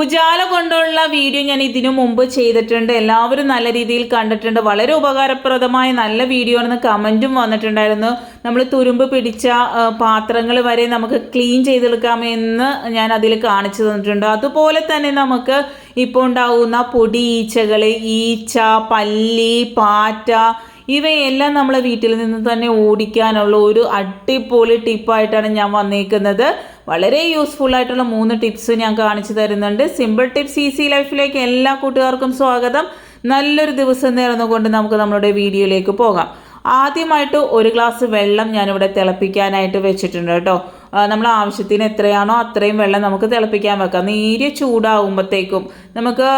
ഉജാല കൊണ്ടുള്ള വീഡിയോ ഞാൻ ഇതിനു മുമ്പ് ചെയ്തിട്ടുണ്ട്. എല്ലാവരും നല്ല രീതിയിൽ കണ്ടിട്ടുണ്ട്. വളരെ ഉപകാരപ്രദമായ നല്ല വീഡിയോ ആണെന്ന് കമന്റും വന്നിട്ടുണ്ടായിരുന്നു. നമ്മൾ തുരുമ്പ് പിടിച്ച പാത്രങ്ങൾ വരെ നമുക്ക് ക്ലീൻ ചെയ്തെടുക്കാമെന്ന് ഞാൻ അതിൽ കാണിച്ചു തന്നിട്ടുണ്ട്. അതുപോലെ തന്നെ നമുക്ക് ഇപ്പോൾ ഉണ്ടാവുന്ന പൊടി ഈച്ചകൾ ഈച്ച പല്ലി പാറ്റ ഇവയെല്ലാം നമ്മൾ വീട്ടിൽ നിന്ന് തന്നെ ഓടിക്കാനുള്ള ഒരു അടിപൊളി ടിപ്പായിട്ടാണ് ഞാൻ വന്നേക്കുന്നത്. വളരെ യൂസ്ഫുൾ ആയിട്ടുള്ള മൂന്ന് ടിപ്സ് ഞാൻ കാണിച്ചു തരുന്നുണ്ട്. സിമ്പിൾ ടിപ്സ് ഈസി ലൈഫിലേക്ക് എല്ലാ കൂട്ടുകാർക്കും സ്വാഗതം. നല്ലൊരു ദിവസം നേർന്നുകൊണ്ട് നമുക്ക് നമ്മുടെ വീഡിയോയിലേക്ക് പോകാം. ആദ്യമായിട്ട് ഒരു ഗ്ലാസ് വെള്ളം ഞാനിവിടെ തിളപ്പിക്കാനായിട്ട് വെച്ചിട്ടുണ്ട് കേട്ടോ. നമ്മൾ ആവശ്യത്തിന് എത്രയാണോ അത്രയും വെള്ളം നമുക്ക് തിളപ്പിക്കാൻ വെക്കാം. നേരിയ ചൂടാകുമ്പോഴത്തേക്കും നമുക്ക്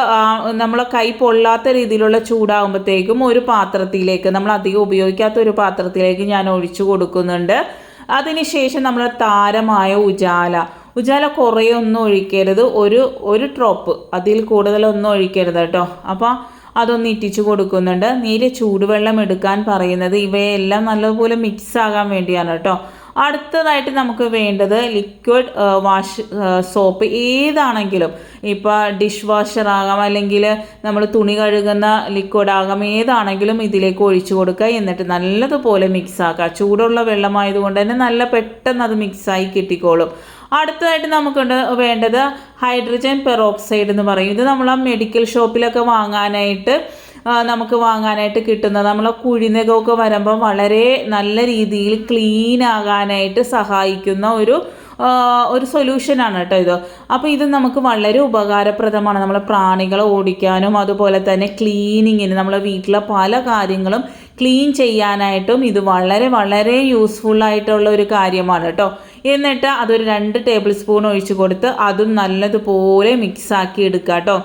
നമ്മളെ കൈ പൊള്ളാത്ത രീതിയിലുള്ള ചൂടാകുമ്പോഴത്തേക്കും ഒരു പാത്രത്തിലേക്ക് നമ്മൾ അധികം ഉപയോഗിക്കാത്ത ഒരു പാത്രത്തിലേക്ക് ഞാൻ ഒഴിച്ചു കൊടുക്കുന്നുണ്ട്. അതിനുശേഷം നമ്മൾ താരമായ ഉജാല. ഉജാല കുറേ ഒന്നും ഒഴിക്കരുത്. ഒരു ഒരു ഡ്രോപ്പ്. അതിൽ കൂടുതലൊന്നും ഒഴിക്കരുത് കേട്ടോ. അപ്പോൾ അതൊന്ന് ഇറ്റിച്ചു കൊടുക്കുന്നുണ്ട്. നീര് ചൂടുവെള്ളം എടുക്കാൻ പറയുന്നത് ഇവയെല്ലാം നല്ലപോലെ മിക്സ് ആകാൻ വേണ്ടിയാണ് കേട്ടോ. അടുത്തതായിട്ട് നമുക്ക് വേണ്ടത് ലിക്വിഡ് വാഷ് സോപ്പ് ഏതാണെങ്കിലും. ഇപ്പോൾ ഡിഷ് വാഷർ ആകാം അല്ലെങ്കിൽ നമ്മൾ തുണി കഴുകുന്ന ലിക്വിഡ് ആകാം ഏതാണെങ്കിലും ഇതിലേക്ക് ഒഴിച്ചു കൊടുക്കുക. എന്നിട്ട് നല്ലതുപോലെ മിക്സ് ആക്കുക. ചൂടുള്ള വെള്ളമായതുകൊണ്ട് തന്നെ നല്ല പെട്ടെന്ന് അത് മിക്സായി കിട്ടിക്കോളും. അടുത്തതായിട്ട് നമുക്ക് വേണ്ടത് ഹൈഡ്രജൻ പെറോക്സൈഡ് എന്ന് പറയും. ഇത് നമ്മൾ ആ മെഡിക്കൽ ഷോപ്പിലൊക്കെ വാങ്ങാനായിട്ട് നമുക്ക് വാങ്ങാനായിട്ട് കിട്ടുന്നത്. നമ്മളെ കുഴിനകമൊക്കെ വരുമ്പോൾ വളരെ നല്ല രീതിയിൽ ക്ലീൻ ആകാനായിട്ട് സഹായിക്കുന്ന ഒരു ഒരു സൊല്യൂഷനാണ് കേട്ടോ ഇത്. അപ്പോൾ ഇത് നമുക്ക് വളരെ ഉപകാരപ്രദമാണ്. നമ്മളെ പ്രാണികളെ ഓടിക്കാനും അതുപോലെ തന്നെ ക്ലീനിങ്ങിന് നമ്മളെ വീട്ടിലെ പല കാര്യങ്ങളും ക്ലീൻ ചെയ്യാനായിട്ടും ഇത് വളരെ വളരെ യൂസ്ഫുൾ ആയിട്ടുള്ള ഒരു കാര്യമാണ് കേട്ടോ. എന്നിട്ട് അതൊരു രണ്ട് ടേബിൾ സ്പൂൺ ഒഴിച്ച് കൊടുത്ത് അതും നല്ലതുപോലെ മിക്സാക്കി എടുക്കുക കേട്ടോ.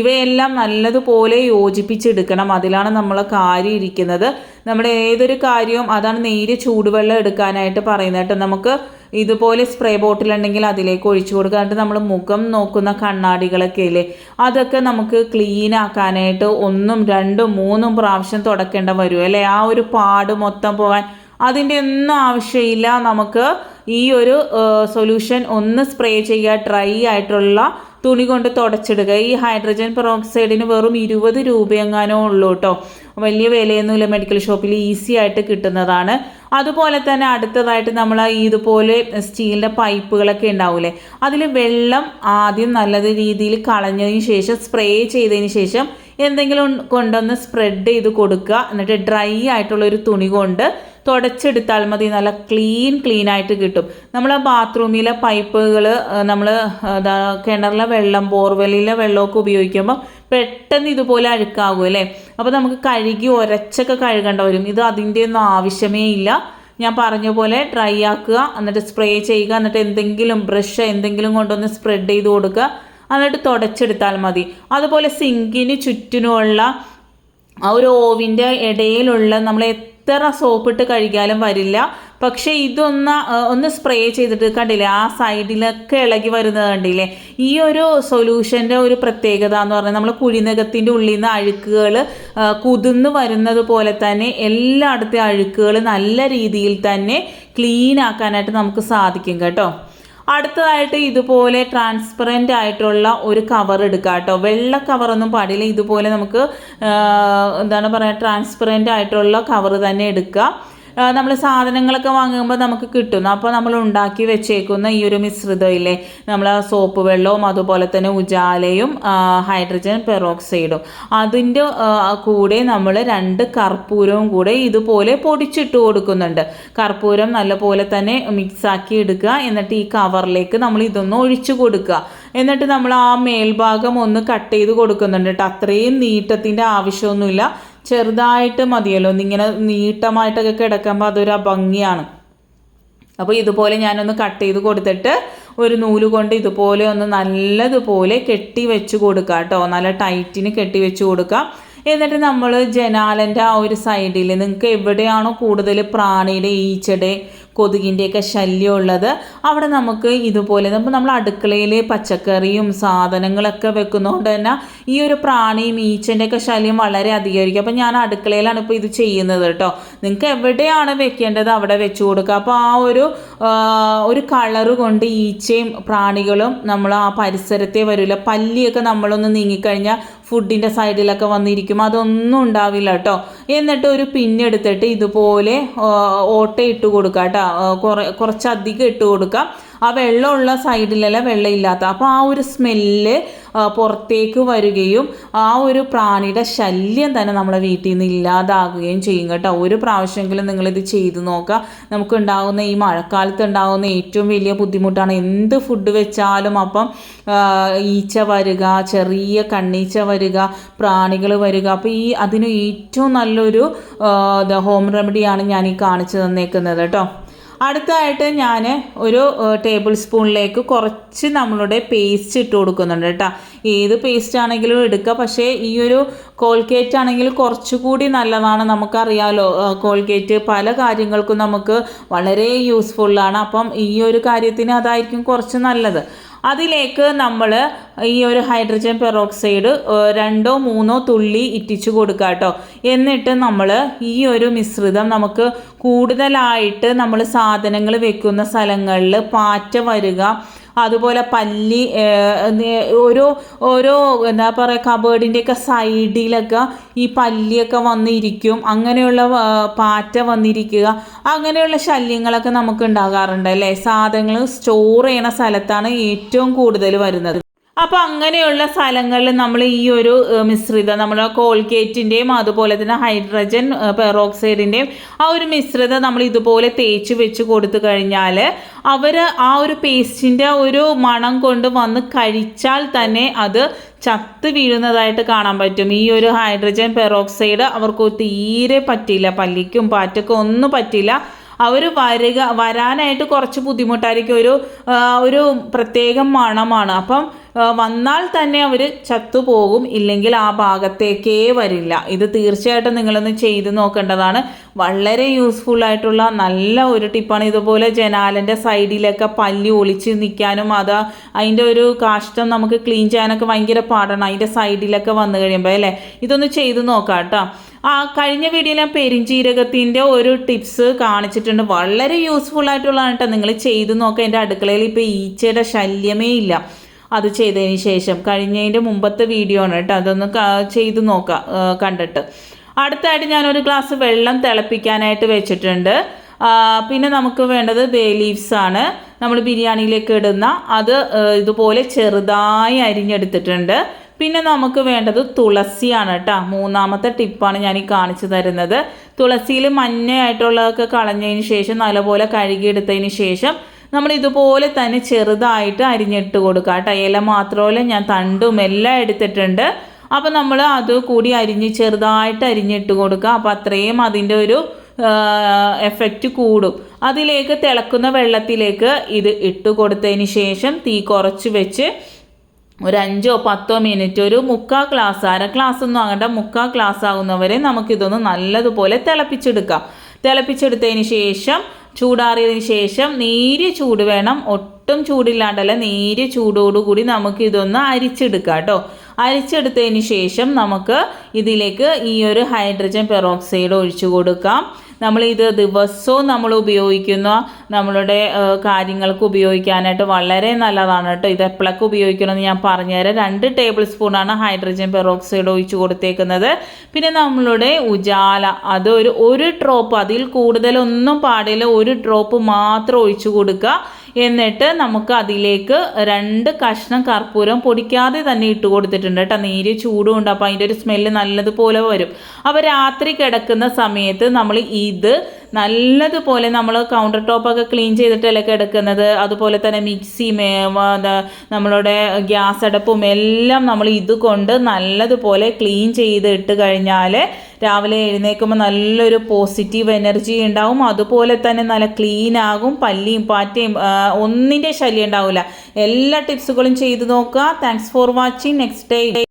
ഇവയെല്ലാം നല്ലതുപോലെ യോജിപ്പിച്ചെടുക്കണം. അതിലാണ് നമ്മൾ കാര്യം ഇരിക്കുന്നത്. നമ്മുടെ ഏതൊരു കാര്യവും അതാണ് നേരിയ ചൂടുവെള്ളം എടുക്കാനായിട്ട് പറയുന്നത് കേട്ടോ. നമുക്ക് ഇതുപോലെ സ്പ്രേ ബോട്ടിൽ ഉണ്ടെങ്കിൽ അതിലേക്ക് ഒഴിച്ചു കൊടുക്കാനായിട്ട് നമ്മൾ മുഖം നോക്കുന്ന കണ്ണാടികളൊക്കെ ഇല്ലേ? അതൊക്കെ നമുക്ക് ക്ലീൻ ആക്കാനായിട്ട് ഒന്നും രണ്ടും മൂന്നും പ്രാവശ്യം തുടക്കേണ്ട വരും അല്ലേ? ആ ഒരു പാട് മൊത്തം പോകാൻ അതിന്റെ ഒന്നും ആവശ്യമില്ല. നമുക്ക് ഈ ഒരു സൊല്യൂഷൻ ഒന്ന് സ്പ്രേ ചെയ്യുക ഡ്രൈ ആയിട്ടുള്ള തുണി കൊണ്ട് തുടച്ചിടുക. ഈ ഹൈഡ്രജൻ പെറോക്സൈഡിന് വെറും ഇരുപത് രൂപയെങ്ങാനോ ഉള്ളൂ കേട്ടോ വലിയ വിലയൊന്നുമില്ല മെഡിക്കൽ ഷോപ്പിൽ. ഈസി ആയിട്ട് കിട്ടുന്നതാണ്. അതുപോലെ തന്നെ അടുത്തതായിട്ട് നമ്മൾ ഇതുപോലെ സ്റ്റീലിന്റെ പൈപ്പുകളൊക്കെ ഉണ്ടാവില്ലേ അതിൽ വെള്ളം ആദ്യം നല്ല രീതിയിൽ കളഞ്ഞതിന് ശേഷം സ്പ്രേ ചെയ്തതിന് ശേഷം എന്തെങ്കിലും കൊണ്ടൊന്ന് സ്പ്രെഡ് ചെയ്ത് കൊടുക്കുക. എന്നിട്ട് ഡ്രൈ ആയിട്ടുള്ള ഒരു തുണി കൊണ്ട് തുടച്ചെടുത്താൽ മതി. നല്ല ക്ലീൻ ക്ലീൻ ആയിട്ട് കിട്ടും. നമ്മൾ ആ ബാത്റൂമിലെ പൈപ്പുകൾ നമ്മൾ കിണറിലെ വെള്ളം ബോർവെല്ലിലെ വെള്ളമൊക്കെ ഉപയോഗിക്കുമ്പോൾ പെട്ടെന്ന് ഇതുപോലെ അഴുക്കാകും അല്ലേ? അപ്പോൾ നമുക്ക് കഴുകി ഒരച്ചൊക്കെ കഴുകേണ്ട വരും. ഇത് അതിന്റെ ഒന്നും ആവശ്യമേ ഇല്ല. ഞാൻ പറഞ്ഞ പോലെ ഡ്രൈ ആക്കുക എന്നിട്ട് സ്പ്രേ ചെയ്യുക എന്നിട്ട് എന്തെങ്കിലും ബ്രഷ് എന്തെങ്കിലും കൊണ്ടൊന്ന് സ്പ്രെഡ് ചെയ്ത് കൊടുക്കുക എന്നിട്ട് തുടച്ചെടുത്താൽ മതി. അതുപോലെ സിങ്കിന് ചുറ്റിനുമുള്ള ആ ഒരു ഓവിന്റെ ഇടയിലുള്ള നമ്മൾ എത്ര സോപ്പിട്ട് കഴുകിയാലും വരില്ല. പക്ഷേ ഇതൊന്ന് ഒന്ന് സ്പ്രേ ചെയ്തിട്ട് കണ്ടില്ലേ ആ സൈഡിലൊക്കെ ഇളകി വരുന്നത് കണ്ടില്ലേ? ഈ ഒരു സൊല്യൂഷന്റെ ഒരു പ്രത്യേകത എന്ന് പറഞ്ഞാൽ നമ്മൾ കുഴിനകത്തിന്റെ ഉള്ളിൽ നിന്ന് അഴുക്കുകൾ കുതിർന്ന് വരുന്നത് പോലെ തന്നെ എല്ലായിടത്തെ അഴുക്കുകൾ നല്ല രീതിയിൽ തന്നെ ക്ലീൻ ആക്കാനായിട്ട് നമുക്ക് സാധിക്കും കേട്ടോ. അടുത്തതായിട്ട് ഇതുപോലെ ട്രാൻസ്പെറന്റ് ആയിട്ടുള്ള ഒരു കവർ എടുക്കുക കേട്ടോ വെള്ള കവറൊന്നും പാടില്ല. ഇതുപോലെ നമുക്ക് എന്താണ് പറയുക ട്രാൻസ്പെറന്റ് ആയിട്ടുള്ള കവർ തന്നെ എടുക്കുക നമ്മൾ സാധനങ്ങളൊക്കെ വാങ്ങുമ്പോൾ നമുക്ക് കിട്ടുന്നു അപ്പോൾ നമ്മൾ ഉണ്ടാക്കി വെച്ചേക്കുന്ന ഈ ഒരു മിശ്രിതമില്ലേ നമ്മൾ സോപ്പ് വെള്ളവും അതുപോലെ തന്നെ ഉജാലയും ഹൈഡ്രജൻ പെറോക്സൈഡും. അതിന്റെ കൂടെ നമ്മൾ രണ്ട് കർപ്പൂരവും കൂടെ ഇതുപോലെ പൊടിച്ചിട്ട് കൊടുക്കുന്നുണ്ട്. കർപ്പൂരം നല്ലപോലെ തന്നെ മിക്സാക്കി എടുക്കുക. എന്നിട്ട് ഈ കവറിലേക്ക് നമ്മൾ ഇതൊന്ന് ഒഴിച്ചു കൊടുക്കുക. എന്നിട്ട് നമ്മൾ ആ മേൽഭാഗം ഒന്ന് കട്ട് ചെയ്ത് കൊടുക്കുന്നുണ്ട് കേട്ടോ. അത്രയും നീട്ടത്തിന്റെ ആവശ്യമൊന്നുമില്ല. ചെറുതായിട്ട് മതിയല്ലോ. ഇങ്ങനെ നീട്ടമായിട്ടൊക്കെ കിടക്കുമ്പോൾ അതൊരു ഭംഗിയാണ്. അപ്പോൾ ഇതുപോലെ ഞാനൊന്ന് കട്ട് ചെയ്ത് കൊടുത്തിട്ട് ഒരു നൂൽ കൊണ്ട് ഇതുപോലെ ഒന്ന് നല്ലതുപോലെ കെട്ടി വെച്ച് കൊടുക്കുക കേട്ടോ. നല്ല ടൈറ്റിന് കെട്ടി വെച്ച് കൊടുക്കുക എന്നിട്ട് നമ്മൾ ജനാലന്റെ ആ ഒരു സൈഡിൽ നിങ്ങൾക്ക് എവിടെയാണോ കൂടുതൽ പ്രാണിയുടെ ഈച്ചയുടെ കൊതുകിന്റെയൊക്കെ ശല്യം ഉള്ളത് അവിടെ നമുക്ക് ഇതുപോലെ നമ്മൾ നമ്മൾ അടുക്കളയിൽ പച്ചക്കറിയും സാധനങ്ങളൊക്കെ വെക്കുന്നതുകൊണ്ട് തന്നെ ഈ ഒരു പ്രാണിയും ഈച്ചന്റെയൊക്കെ ശല്യം വളരെ അധികമായിരിക്കും. അപ്പം ഞാൻ അടുക്കളയിലാണ് ഇപ്പോൾ ഇത് ചെയ്യുന്നത് കേട്ടോ. നിങ്ങൾക്ക് എവിടെയാണ് വെക്കേണ്ടത് അവിടെ വെച്ച് കൊടുക്കുക. അപ്പോൾ ആ ഒരു ഒരു കളറ് കൊണ്ട് ഈച്ചയും പ്രാണികളും നമ്മൾ ആ പരിസരത്തെ വരില്ല പല്ലിയൊക്കെ നമ്മളൊന്ന് നീങ്ങിക്കഴിഞ്ഞാൽ ഫുഡിന്റെ സൈഡിലൊക്കെ വന്നിരിക്കും. അതൊന്നും ഉണ്ടാവില്ല കേട്ടോ എന്നിട്ട് ഒരു പിന്നെടുത്തിട്ട് ഇതുപോലെ ഓട്ട ഇട്ട് കൊടുക്കുക കേട്ടോ കുറേ കുറച്ചധികം ഇട്ട് കൊടുക്കാം. ആ വെള്ളമുള്ള സൈഡിലല്ല വെള്ളമില്ലാത്ത. അപ്പോൾ ആ ഒരു സ്മെല്ല് പുറത്തേക്ക് വരികയും ആ ഒരു പ്രാണിയുടെ ശല്യം തന്നെ നമ്മളെ വീട്ടിൽ നിന്ന് ഇല്ലാതാകുകയും ചെയ്യും കേട്ടോ. ഒരു പ്രാവശ്യമെങ്കിലും നിങ്ങളിത് ചെയ്ത് നോക്കുക. നമുക്ക് ഉണ്ടാകുന്ന ഈ മഴക്കാലത്ത് ഉണ്ടാകുന്ന ഏറ്റവും വലിയ ബുദ്ധിമുട്ടാണ് എന്ത് ഫുഡ് വെച്ചാലും അപ്പം ഈച്ച വരിക ചെറിയ കണ്ണീച്ച വരിക പ്രാണികൾ വരിക. അപ്പോൾ ഈ അതിന് ഏറ്റവും നല്ലൊരു ഹോം റെമഡിയാണ് ഞാൻ ഈ കാണിച്ചു തന്നേക്കുന്നത് കേട്ടോ. അടുത്തതായിട്ട് ഞാൻ ഒരു ടേബിൾ സ്പൂണിലേക്ക് കുറച്ച് നമ്മളുടെ പേസ്റ്റ് ഇട്ട് കൊടുക്കുന്നുണ്ട് കേട്ടോ. ഏത് പേസ്റ്റ് ആണെങ്കിലും എടുക്കുക പക്ഷേ ഈ ഒരു കോൾഗേറ്റ് ആണെങ്കിൽ കുറച്ചുകൂടി നല്ലതാണ് നമുക്കറിയാലോ. കോൾഗേറ്റ് പല കാര്യങ്ങൾക്കും നമുക്ക് വളരെ യൂസ്ഫുള്ളാണ് അപ്പം ഈ ഒരു കാര്യത്തിന് അതായിരിക്കും കുറച്ച് നല്ലത്. അതിലേക്ക് നമ്മൾ ഈ ഒരു ഹൈഡ്രജൻ പെറോക്സൈഡ് രണ്ടോ മൂന്നോ തുള്ളി ഇറ്റിച്ചു കൊടുക്കുക കേട്ടോ. എന്നിട്ട് നമ്മൾ ഈ ഒരു മിശ്രിതം നമുക്ക് കൂടുതലായിട്ട് നമ്മൾ സാധനങ്ങൾ വെക്കുന്ന സ്ഥലങ്ങളിൽ പാറ്റ വരിക അതുപോലെ പല്ലി ഓരോ ഓരോ എന്താ പറയുക കബേർഡിന്റെയൊക്കെ സൈഡിലൊക്കെ ഈ പല്ലിയൊക്കെ വന്നിരിക്കും. അങ്ങനെയുള്ള പാറ്റ വന്നിരിക്കുക. അങ്ങനെയുള്ള ശല്യങ്ങളൊക്കെ നമുക്ക് ഉണ്ടാകാറുണ്ട് അല്ലേ? സാധനങ്ങൾ സ്റ്റോർ ചെയ്യണ സ്ഥലത്താണ് ഏറ്റവും കൂടുതൽ വരുന്നത്. അപ്പോൾ അങ്ങനെയുള്ള സ്ഥലങ്ങളിൽ നമ്മൾ ഈ ഒരു മിശ്രിതം നമ്മൾ കോൾഗേറ്റിന്റെയും അതുപോലെ തന്നെ ഹൈഡ്രജൻ പെറോക്സൈഡിന്റെയും ആ ഒരു മിശ്രിതം നമ്മൾ ഇതുപോലെ തേച്ച് വെച്ച് കൊടുത്തു കഴിഞ്ഞാൽ അവർ ആ ഒരു പേസ്റ്റിന്റെ ഒരു മണം കൊണ്ട് വന്ന് കഴിച്ചാൽ തന്നെ അത് ചത്ത് വീഴുന്നതായിട്ട് കാണാൻ പറ്റും. ഈ ഒരു ഹൈഡ്രജൻ പെറോക്സൈഡ് അവർക്ക് തീരെ പറ്റില്ല പല്ലിക്കും പാറ്റക്കും ഒന്നും പറ്റില്ല അവർ വരിക വരാനായിട്ട് കുറച്ച് ബുദ്ധിമുട്ടായിരിക്കും. ഒരു ഒരു പ്രത്യേകം മണമാണ്. അപ്പം വന്നാൽ തന്നെ അവർ ചത്തുപോകും ഇല്ലെങ്കിൽ ആ ഭാഗത്തേക്കേ വരില്ല. ഇത് തീർച്ചയായിട്ടും നിങ്ങളൊന്ന് ചെയ്ത് നോക്കേണ്ടതാണ്. വളരെ യൂസ്ഫുൾ ആയിട്ടുള്ള നല്ല ഒരു ടിപ്പാണ് ഇതുപോലെ ജനാലിന്റെ സൈഡിലൊക്കെ പല്ലി ഒളിച്ച് നിൽക്കാനും അത് അതിന്റെ ഒരു കാഷ്ടം നമുക്ക് ക്ലീൻ ചെയ്യാനൊക്കെ ഭയങ്കര പാടാണ്. അതിന്റെ സൈഡിലൊക്കെ വന്നു കഴിയുമ്പോൾ അല്ലേ? ഇതൊന്ന് ചെയ്ത് നോക്കാം കേട്ടോ ആ കഴിഞ്ഞ വീഡിയോയിൽ ഞാൻ പെരിഞ്ചീരകത്തിന്റെ ഒരു ടിപ്സ് കാണിച്ചിട്ടുണ്ട്. വളരെ യൂസ്ഫുൾ ആയിട്ടുള്ളതാണ് കേട്ടോ നിങ്ങൾ ചെയ്ത് നോക്കുക എന്റെ അടുക്കളയിൽ ഇപ്പോൾ ഈച്ചയുടെ ശല്യമേ ഇല്ല. അത് ചെയ്തതിന് ശേഷം. കഴിഞ്ഞതിന്റെ മുമ്പത്തെ വീഡിയോ ആണ് കേട്ടോ. അതൊന്ന് ചെയ്ത് നോക്കാം കണ്ടിട്ട്. അടുത്തായിട്ട് ഞാനൊരു ഗ്ലാസ് വെള്ളം തിളപ്പിക്കാനായിട്ട് വെച്ചിട്ടുണ്ട്. പിന്നെ നമുക്ക് വേണ്ടത് ബേ ലീവ്സ് ആണ്. നമ്മൾ ബിരിയാണിയിലേക്ക് ഇടുന്ന അത് ഇതുപോലെ ചെറുതായി അരിഞ്ഞെടുത്തിട്ടുണ്ട്. പിന്നെ നമുക്ക് വേണ്ടത് തുളസിയാണ് കേട്ടോ. മൂന്നാമത്തെ ടിപ്പാണ് ഞാൻ ഈ കാണിച്ചു തരുന്നത്. തുളസിയിൽ മഞ്ഞയായിട്ടുള്ളതൊക്കെ കളഞ്ഞതിന് ശേഷം നല്ലപോലെ കഴുകിയെടുത്തതിന് ശേഷം നമ്മൾ ഇതുപോലെ തന്നെ ചെറുതായിട്ട് അരിഞ്ഞിട്ട് കൊടുക്കുക കേട്ടോ. ഇല മാത്രമല്ല ഞാൻ തണ്ടും എല്ലാം എടുത്തിട്ടുണ്ട്. അപ്പോൾ നമ്മൾ അത് കൂടി അരിഞ്ഞ് ചെറുതായിട്ട് അരിഞ്ഞിട്ട് കൊടുക്കുക. അപ്പോൾ അത്രയും അതിന്റെ ഒരു എഫക്റ്റ് കൂടും. അതിലേക്ക് തിളക്കുന്ന വെള്ളത്തിലേക്ക് ഇത് ഇട്ട് കൊടുത്തതിന് ശേഷം തീ കുറച്ച് വെച്ച് ഒരു അഞ്ചോ പത്തോ മിനിറ്റ് ഒരു മുക്കാൽ ക്ലാസ് അര ക്ലാസ് ഒന്നും ആകണ്ട മുക്കാൽ ഗ്ലാസ് ആകുന്നവരെ നമുക്കിതൊന്ന് നല്ലതുപോലെ തിളപ്പിച്ചെടുക്കാം. തിളപ്പിച്ചെടുത്തതിന് ശേഷം ചൂടാറിയതിന് ശേഷം നേരിയ ചൂട് വേണം. ഒട്ടും ചൂടില്ലാണ്ടല്ല നേരിയ ചൂടോടുകൂടി നമുക്ക് ഇതൊന്ന് അരിച്ചെടുക്കാം കേട്ടോ. അരിച്ചെടുത്തതിന് ശേഷം നമുക്ക് ഇതിലേക്ക് ഈ ഒരു ഹൈഡ്രജൻ പെറോക്സൈഡ് ഒഴിച്ചു കൊടുക്കാം. നമ്മൾ ഇത് ദിവസവും നമ്മൾ ഉപയോഗിക്കുന്ന നമ്മളുടെ കാര്യങ്ങൾക്ക് ഉപയോഗിക്കാനായിട്ട് വളരെ നല്ലതാണ് കേട്ടോ. ഇത് എപ്പോഴൊക്കെ ഉപയോഗിക്കണമെന്ന് ഞാൻ പറഞ്ഞുതരാം. രണ്ട് ടേബിൾ സ്പൂണാണ് ഹൈഡ്രജൻ പെറോക്സൈഡ് ഒഴിച്ചു കൊടുത്തേക്കുന്നത്. പിന്നെ നമ്മളുടെ ഉജാല അത് ഒരു ഒരു ഡ്രോപ്പ് അതിൽ കൂടുതലൊന്നും പാടില്ല. ഒരു ഡ്രോപ്പ് മാത്രം ഒഴിച്ചു കൊടുക്കുക. എന്നിട്ട് നമുക്ക് അതിലേക്ക് രണ്ട് കഷ്ണം കർപ്പൂരം പൊടിക്കാതെ തന്നെ ഇട്ട് കൊടുത്തിട്ടുണ്ട് കേട്ടോ. നേരിയ ചൂടും ഉണ്ട് അപ്പോൾ അതിന്റെ ഒരു സ്മെല്ല് നല്ലതുപോലെ വരും. അപ്പോൾ രാത്രി കിടക്കുന്ന സമയത്ത് നമ്മൾ ഇത് നല്ലതുപോലെ നമ്മൾ കൗണ്ടർ ടോപ്പൊക്കെ ക്ലീൻ ചെയ്തിട്ടല്ലേ കിടക്കുന്നത്? അതുപോലെ തന്നെ മിക്സി നമ്മളുടെ ഗ്യാസ് അടപ്പും എല്ലാം നമ്മൾ ഇതുകൊണ്ട് നല്ലതുപോലെ ക്ലീൻ ചെയ്ത് ഇട്ട് കഴിഞ്ഞാൽ രാവിലെ എഴുന്നേൽക്കുമ്പോൾ നല്ലൊരു പോസിറ്റീവ് എനർജി ഉണ്ടാവും. അതുപോലെ തന്നെ നല്ല ക്ലീൻ ആകും. പല്ലിയും പാറ്റയും ഒന്നിന്റെ ശല്യം ഉണ്ടാവില്ല എല്ലാ ടിപ്സുകളും ചെയ്തു നോക്കുക. Thanks for watching next day